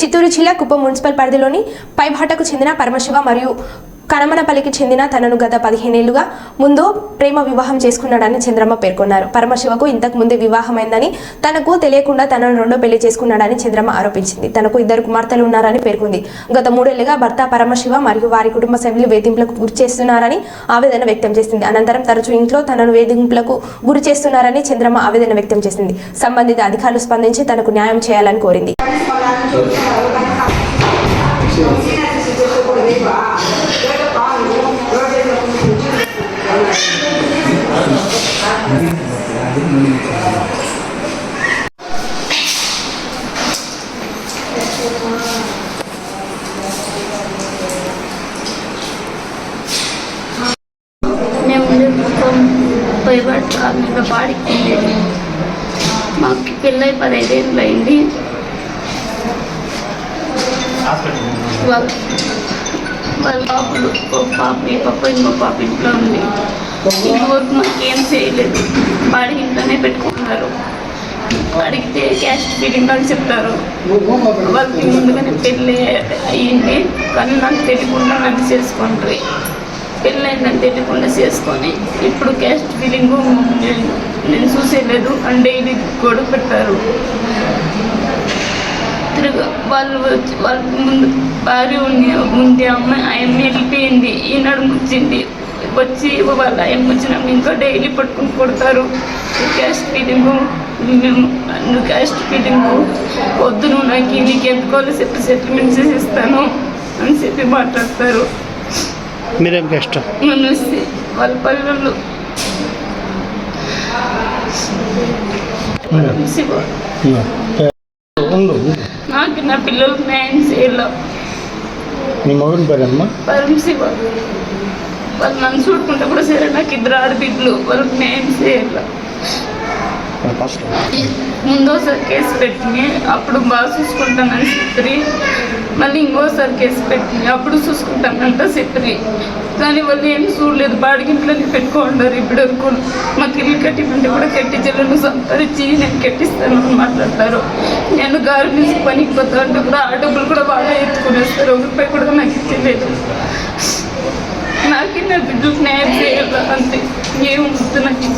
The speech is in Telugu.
చిత్తూరు జిల్లా కుప్పం మున్సిపల్ పరిధిలోని పైభాటకు చెందిన పరమశివ మరియు కనమనపల్లికి చెందిన తనను గత పదిహేనేళ్ళుగా ముందు ప్రేమ వివాహం చేసుకున్నాడని చంద్రమ్మ పేర్కొన్నారు. పరమశివకు ఇంతకు ముందే వివాహమైందని తనకు తెలియకుండా తనను రెండో పెళ్ళి చేసుకున్నాడని చంద్రమ్మ ఆరోపించింది. తనకు ఇద్దరు కుమార్తెలు ఉన్నారని పేర్కొంది. గత మూడేళ్ళుగా భర్త పరమశివ మరియు వారి కుటుంబ సభ్యులు వేధింపులకు గురి చేస్తున్నారని ఆవేదన వ్యక్తం చేసింది. అనంతరం తరచూ ఇంట్లో తనను వేధింపులకు గురి చేస్తున్నారని చంద్రమ్మ ఆవేదన వ్యక్తం చేసింది. సంబంధిత అధికారులు స్పందించి తనకు న్యాయం చేయాలని కోరింది. మేము ఉండే కుటుంబం పైబడి కాలనీలో బాడికి ఉండేది మాకు పెళ్ళై పదహైదేళ్ళు అయింది వాళ్ళ వాళ్ళ పాపలు ఒక పాప ఈ పాప ఇంకో పాప ఇంట్లో ఉంది ఇంతవరకు మాకు ఏం చేయలేదు. వాడి ఇంట్లోనే పెట్టుకుంటున్నారు. అడిగితే క్యాస్ట్ ఫీలింగ్ అని చెప్తారు. వాళ్ళకి ముందుగానే పెళ్ళి అయ్యింది. కానీ నాకు తెలియకుండా నన్ను చేసుకుంటారు పెళ్ళైందని తెలియకుండా చేసుకొని ఇప్పుడు క్యాస్ట్ ఫీలింగ్ నేను నేను చూసేయలేదు. అండ్ డైలీ గొడవ పెట్టారు. తిరుగు వాళ్ళు వచ్చి వాళ్ళ ముందు భార్య ఉంది ఉంది అమ్మాయి ఆ అమ్మాయి వెళ్ళిపోయింది. ఈనాడు వచ్చింది వచ్చి వాళ్ళ ఆయన వచ్చినాక ఇంకా డైలీ పట్టుకుని కొడతారు. క్యాస్ట్ ఫీలింగ్ మేము నువ్వు క్యాస్ట్ ఫీలింగ్ వద్దు నువ్వు నాకు నీకు ఎందుకోవాలి చెప్పి సెటిల్మెంట్ చేసి ఇస్తాను అని చెప్పి మాట్లాడతారు. మీరేం కష్టం మనసి వాళ్ళ పల్లెలు నాకు నా పిల్లలకు న్యాయం చేయాల నీ మొగన్ పేరమ్మా? పరం శివ వాళ్ళు నన్ను చూడుకుంటే కూడా సరే నాకు ఇద్దరు ఆడబిడ్డలు వాళ్ళకి న్యాయం చేయాల ముందోసారి కేసు పెట్టింది అప్పుడు బాగా చూసుకుంటానని చెప్పి మళ్ళీ ఇంకోసారి కేసు పెట్టింది అప్పుడు చూసుకుంటానంట చెప్పి కానీ వాళ్ళు ఏం చూడలేదు బాడిగింట్లోనే పెట్టుకుంటారు ఇప్పుడు వరకు. మాకు ఇల్లు కట్టిమంటే కూడా కట్టి చెల్లెలు సంపాదించి నేను కట్టిస్తాను అని మాట్లాడతారు. నేను గార్మెంట్స్ పనికి పోతా అంటే కూడా ఆ డబ్బులు కూడా బాగా ఎత్తుకునేస్తారు. ఒక రూపాయి కూడా నాకు ఇచ్చలేదు. నాకు నా బిడ్డలకు న్యాయం చేయాలి అంతే ఏముంటుంది నాకు